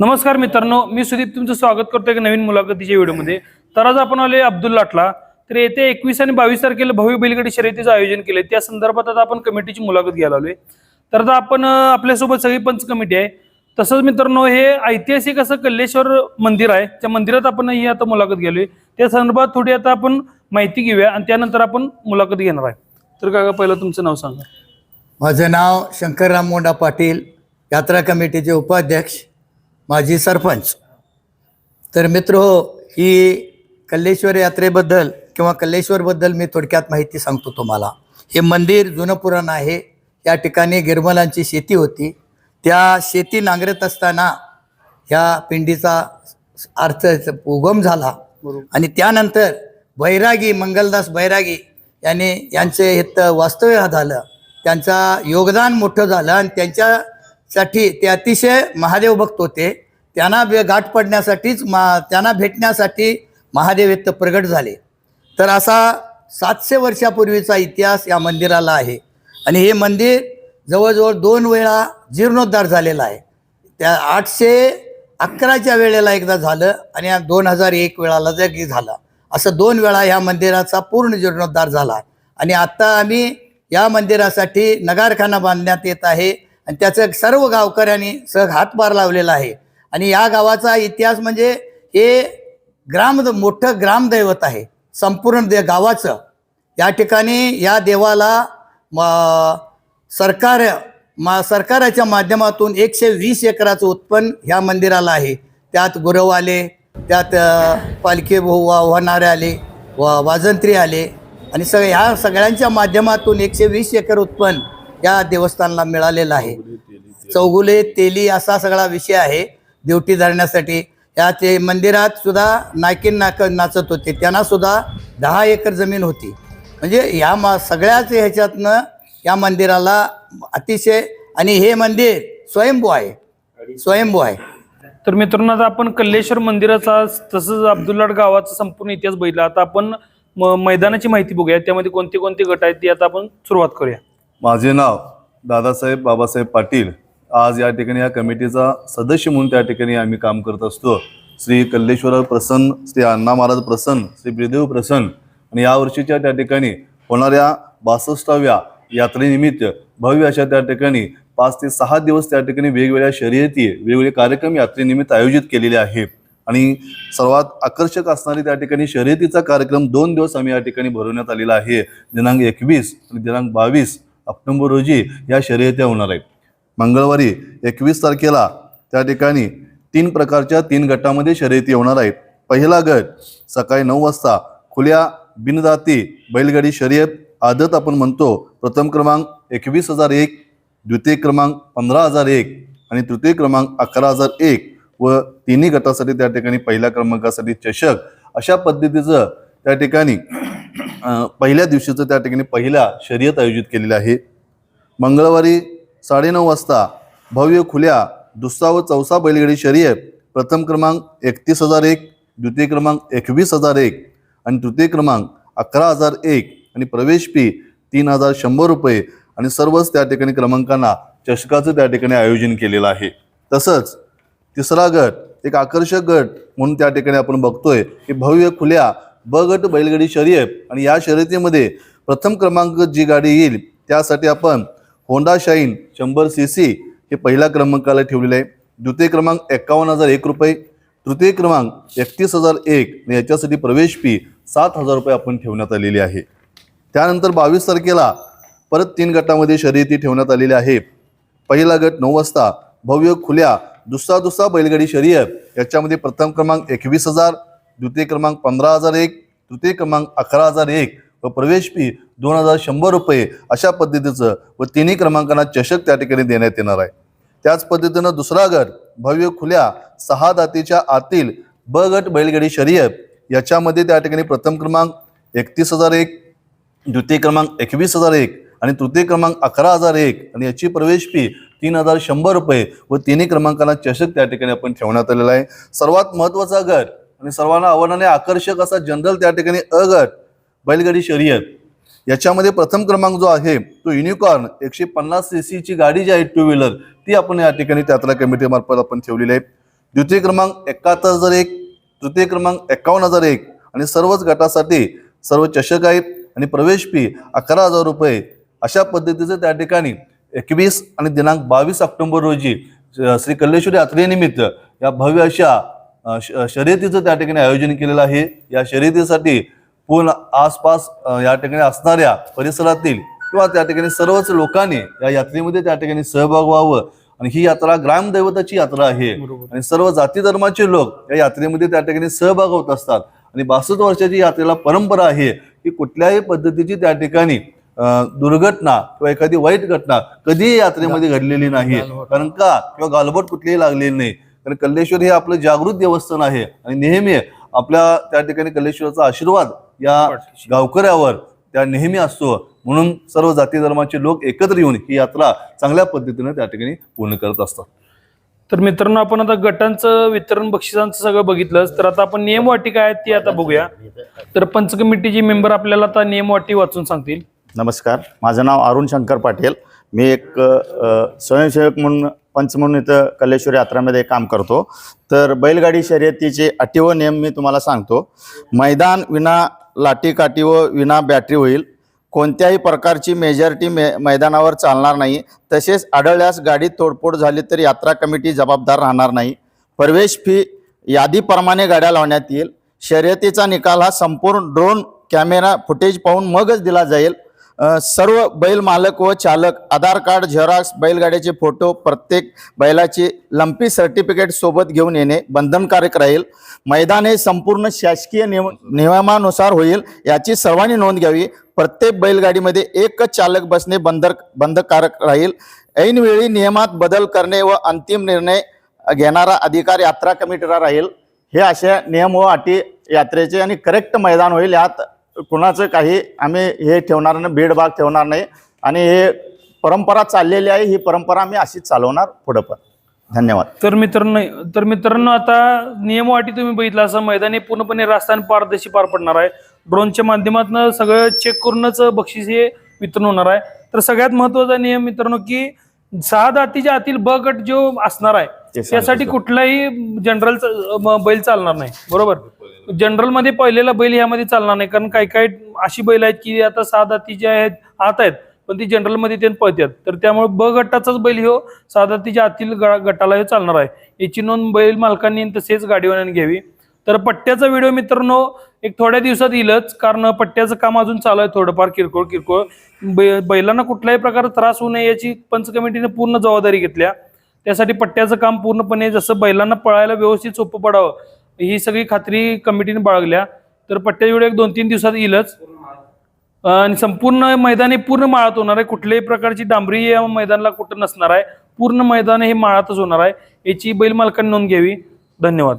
नमस्कार मित्रांनो मी सुदीप तुमचं स्वागत करतो एका नवीन मुलाखतीच्या व्हिडिओमध्ये. तर आज आपण आले अब्दुल लाटला तर येते एकवीस आणि बावीस तारखेला भव्य बैलगाडी शर्यतीचं आयोजन केलंय. त्या संदर्भात आता आपण कमिटीची मुलाखत घ्यायला आलोय. तर आता आपण आपल्यासोबत सगळी पंच कमिटी आहे. तसंच मित्रांनो हे ऐतिहासिक असं कल्लेश्वर मंदिर आहे. त्या मंदिरात आपण ही आता मुलाखत घ्यालोय त्या संदर्भात थोडी आता आपण माहिती घेऊया आणि त्यानंतर आपण मुलाखत घेणार आहे. तर काका पहिलं तुमचं नाव सांगा. माझं नाव शंकरराम मोंडा पाटील यात्रा कमिटीचे उपाध्यक्ष माजी सरपंच. तर मित्र हो ही कल्लेश्वर यात्रेबद्दल किंवा कल्लेश्वरबद्दल मी थोडक्यात माहिती सांगतो तुम्हाला. हे मंदिर जुनं पुराण आहे. या ठिकाणी गिरमलांची शेती होती. त्या शेती नांगरत असताना ह्या पिंडीचा अर्थ उगम झाला. आणि त्यानंतर बैरागी मंगलदास बैरागी यांनी यांचे हित वास्तव्य झालं. त्यांचा योगदान मोठं झालं आणि साठी ते अतिशय महादेव भक्त होते. त्यांना बे- गाठ पडण्यासाठीच मा त्यांना भेटण्यासाठी महादेव इथं प्रगट झाले. तर असा सातशे वर्षापूर्वीचा इतिहास या मंदिराला आहे. आणि हे मंदिर जवळजवळ दोन वेळा जीर्णोद्धार झालेला आहे. त्या आठशे अकराच्या वेळेला एकदा झालं आणि दोन हजार एक वेळाला जगी झालं. असं दोन वेळा ह्या मंदिराचा पूर्ण जीर्णोद्धार झाला. आणि आत्ता आम्ही या मंदिरासाठी नगारखाना बांधण्यात येत आहे. आणि त्याचं सर्व गावकऱ्यांनी सग हातभार लावलेला आहे. आणि या गावाचा इतिहास म्हणजे हे ग्राम मोठं ग्रामदैवत आहे. संपूर्ण दे गावाचं. या ठिकाणी या देवाला म सरकार मा सरकाराच्या माध्यमातून एकशे वीस एकराचं उत्पन्न ह्या मंदिराला आहे. त्यात गुरव आले त्यात अ, पालखी वाहणारे आले वा वाजंत्री आले. आणि सग ह्या सगळ्यांच्या माध्यमातून एकशे वीस एकर उत्पन्न या देवस्थानाला मिळालेलं आहे. चौगुले तेली असा सगळा विषय आहे. ड्युटी धरण्यासाठी. या ते मंदिरात सुद्धा नायकीन नाक नाचत होते. त्यांना सुद्धा दहा एकर जमीन होती. म्हणजे या मा सगळ्याच ह्याच्यातनं या मंदिराला अतिशय आणि हे मंदिर स्वयंभू आहे. स्वयंभू आहे. तर मित्रांनो आता आपण कल्लेश्वर मंदिराचा तसंच अब्दुल्लाट गावाचा संपूर्ण इतिहास बघितला. आता आपण म- मैदानाची माहिती बघूया. त्यामध्ये कोणते कोणते गट आहेत ती आता आपण सुरुवात करूया. माझे नाव दादासाहेब बाबासाहेब पाटील. आज या ठिकाणी या कमिटीचा सदस्य म्हणून त्या ठिकाणी आम्ही काम करत असतो. श्री कल्लेश्वर प्रसन्न श्री अण्णा महाराज प्रसन्न श्री ब्रिदेव प्रसन्न आणि या वर्षीच्या त्या ठिकाणी होणाऱ्या बासष्टाव्या यात्रेनिमित्त भव्य अशा त्या ठिकाणी पाच ते सहा दिवस त्या ठिकाणी वेगवेगळ्या शर्यती वेगवेगळे कार्यक्रम यात्रेनिमित्त आयोजित केलेले आहे. आणि सर्वात आकर्षक असणारी त्या ठिकाणी शर्यतीचा कार्यक्रम दोन दिवस आम्ही या ठिकाणी भरवण्यात आलेला आहे. दिनांक एकवीस आणि दिनांक बावीस ऑक्टोंबर रोजी या शर्यत्या होणार आहेत. मंगळवारी एकवीस तारखेला त्या ठिकाणी तीन प्रकारच्या तीन गटामध्ये शर्यती होणार आहेत. पहिला गट सकाळी नऊ वाजता खुल्या बिनदाती बैलगाडी शर्यत आदत आपण म्हणतो प्रथम क्रमांक एकवीस हजार एक द्वितीय क्रमांक पंधरा हजार एक आणि तृतीय क्रमांक अकरा हजार एक व तिन्ही गटासाठी त्या ठिकाणी पहिल्या क्रमांकासाठी चषक. अशा पद्धतीचं त्या ठिकाणी पहिल्या दिवशीचं त्या ठिकाणी पहिल्या शर्यत आयोजित केलेला आहे. मंगळवारी साडेनऊ वाजता भव्य खुल्या दुसरा व चौसा बैलगाडी शर्यत प्रथम क्रमांक एकतीस हजार एक द्वितीय क्रमांक एकवीस हजार एक आणि तृतीय क्रमांक अकरा हजार एक आणि प्रवेश फी तीन हजार शंभर रुपये आणि सर्वच त्या ठिकाणी क्रमांकांना चषकाचं त्या ठिकाणी आयोजन केलेलं आहे. तसंच तिसरा गट एक आकर्षक गट म्हणून त्या ठिकाणी आपण बघतोय की भव्य खुल्या ब गट बैलगाडी शर्यत. आणि या शर्यतीमध्ये प्रथम क्रमांक जी गाडी येईल त्यासाठी आपण होंडा शाईन शंभर सी सी हे पहिल्या क्रमांकाला ठेवलेलं आहे. द्वितीय क्रमांक एकावन्न हजार एक रुपये. तृतीय क्रमांक एकतीस हजार एक. आणि याच्यासाठी प्रवेश फी सात हजार रुपये आपण ठेवण्यात आलेली आहे. त्यानंतर बावीस तारखेला परत तीन गटामध्ये शर्यती ठेवण्यात आलेली आहे. पहिला गट नऊ वाजता भव्य खुल्या दुसरा दुसरा बैलगाडी शर्यत. याच्यामध्ये प्रथम क्रमांक एकवीस हजार द्वितीय क्रमांक पंधरा हजार एक तृतीय क्रमांक अकरा हजार एक व प्रवेश फी दोन हजार शंभर रुपये अशा पद्धतीचं व तिन्ही क्रमांकांना चषक त्या ठिकाणी देण्यात येणार आहे. त्याच पद्धतीनं दुसरा गट भव्य खुल्या सहा दातीच्या आतील ब गट बैलगाडी शर्यत याच्यामध्ये त्या ठिकाणी प्रथम क्रमांक एकतीस हजार एक द्वितीय क्रमांक एकवीस हजार एक आणि तृतीय क्रमांक अकरा हजार एक आणि याची प्रवेश फी तीन हजार शंभर रुपये व तिन्ही क्रमांकांना चषक त्या ठिकाणी आपण ठेवण्यात आलेला आहे. सर्वात महत्त्वाचा गट आणि सर्वांना आव्हानाने आकर्षक असा जनरल त्या ठिकाणी अ गट बैलगाडी शर्यत. याच्यामध्ये प्रथम क्रमांक जो आहे तो युनिकॉर्न एकशे पन्नास सी सीची गाडी जी आहे टू व्हीलर ती आपण या ठिकाणी त्यातल्या कमिटीमार्फत आपण ठेवलेली आहे. द्वितीय क्रमांक एकाहत्तर हजार एक तृतीय क्रमांक एकावन्न हजार एक आणि सर्वच गटासाठी सर्व चषक आहेत आणि प्रवेश फी अकरा हजार रुपये. अशा पद्धतीचं त्या ठिकाणी एकवीस आणि दिनांक बावीस ऑक्टोबर रोजी श्री कल्लेश्वरी यात्रेनिमित्त या भव्य अशा शर्यतीचं त्या ठिकाणी आयोजन केलेलं आहे. या शर्यतीसाठी पूर्ण आसपास या ठिकाणी असणाऱ्या परिसरातील किंवा त्या ठिकाणी सर्वच लोकांनी या यात्रेमध्ये त्या ठिकाणी सहभाग व्हावं. आणि ही यात्रा ग्रामदैवताची यात्रा आहे. आणि सर्व जाती धर्माचे लोक या यात्रेमध्ये त्या ठिकाणी सहभाग होत असतात. आणि बासष्ट वर्षाची यात्रेला परंपरा आहे की कुठल्याही पद्धतीची त्या ठिकाणी दुर्घटना किंवा एखादी वाईट घटना कधीही यात्रेमध्ये घडलेली नाही. कारण का? किंवा गालबोट कुठलीही लागलेली नाही. कारण कल्लेश्वर हे आपलं जागृत देवस्थान आहे आणि नेहमी आपल्या त्या ठिकाणी कल्लेश्वराचा आशीर्वाद या. गावकऱ्यावर त्या नेहमी असतो. म्हणून सर्व जाती धर्माचे लोक एकत्र येऊन ही यात्रा चांगल्या पद्धतीने त्या ठिकाणी पूर्ण करत असतात. तर मित्रांनो आपण आता गटांचं वितरण बक्षिसांचं सगळं बघितलंच तर आता आपण नियमवाटी काय आहेत ती आता बघूया. तर पंच कमिटीची मेंबर आपल्याला आता नियमवाटी वाचून सांगतील. नमस्कार. माझं नाव अरुण शंकर पाटील. मी एक स्वयंसेवक म्हणून पंच म्हणून इथं कलेश्वर यात्रामध्ये काम करतो. तर बैलगाडी शर्यतीचे अटी व नियम मी तुम्हाला सांगतो. मैदान विना लाठीकाठी व विना बॅटरी होईल. कोणत्याही प्रकारची मेजॉरिटी मे मैदानावर चालणार नाही. तसेच आढळल्यास गाडी तोडफोड झाली तर यात्रा कमिटी जबाबदार राहणार नाही. प्रवेश फी यादीप्रमाणे गाड्या लावण्यात येईल. शर्यतीचा निकाल हा संपूर्ण ड्रोन कॅमेरा फुटेज पाहून मगच दिला जाईल. सर्व बैल मालक व चालक आधार कार्ड झेरॉक्स बैलगाड्याचे फोटो प्रत्येक बैलाची लंपी सर्टिफिकेट सोबत घेऊन येणे बंधनकारक राहील. मैदान हे संपूर्ण शासकीय नियम नियमानुसार होईल याची सर्वांनी नोंद घ्यावी. प्रत्येक बैलगाडीमध्ये एकच चालक बसणे बंधर बंधकारक राहील. ऐनवेळी नियमात बदल करणे व अंतिम निर्णय घेणारा अधिकार यात्रा कमिटीला राहील. हे अशा नियम व अटी यात्रेचे आणि करेक्ट मैदान होईल यात कुणाचं काही आम्ही हे ठेवणार नाही भेदभाग ठेवणार नाही. आणि हे परंपरा चाललेली आहे ही परंपरा आम्ही अशीच चालवणार पुढं पण. धन्यवाद. तर मित्रांनो तर मित्रांनो आता नियमवाटी तुम्ही बघितलं असं मैदानी पूर्णपणे रास्ता आणि पारदर्शी पार पडणार आहे. ड्रोनच्या माध्यमातून सगळं चेक करूनच बक्षीस हे वितरण होणार आहे. तर सगळ्यात महत्त्वाचा नियम मित्रांनो की सहा जातीच्या आतील ब गट जो असणार आहे त्यासाठी. कुठलाही जनरल बैल चालणार नाही. बरोबर? जनरलमध्ये पहिलेला बैल यामध्ये चालणार नाही. कारण काही काही अशी बैल आहेत की आता सहा जे आहेत आत आहेत पण ती जनरलमध्ये ते पळतात तर त्यामुळे ब गटाचाच बैल हो सहा जातीच्या आतील ग- गटाला हे चालणार आहे. याची नोंद बैल मालकांनी तसेच गाडीवाल्यांनी घ्यावी. तर पट्ट्याचा व्हिडिओ मित्रांनो एक थोड्या दिवसात येईलच कारण पट्ट्याचं काम अजून चालू आहे थोडंफार किरकोळ किरकोळ. बै- बैलांना कुठल्याही प्रकारे त्रास होऊ नये याची पंच कमिटीने पूर्ण जबाबदारी घेतल्या. त्यासाठी पट्ट्याचं काम पूर्णपणे जसं बैलांना पळायला व्यवस्थित सोपं पडावं ही सगळी खात्री कमिटीने बाळगल्या. तर पट्ट्याचा एक दोन तीन दिवसात येईलच. आणि संपूर्ण मैदान हे पूर्ण माळात होणार आहे. कुठल्याही प्रकारची डांबरी या मैदानाला कुठं नसणार आहे. पूर्ण मैदान हे माळातच होणार आहे. याची बैल मालकांनी नोंद घ्यावी. धन्यवाद.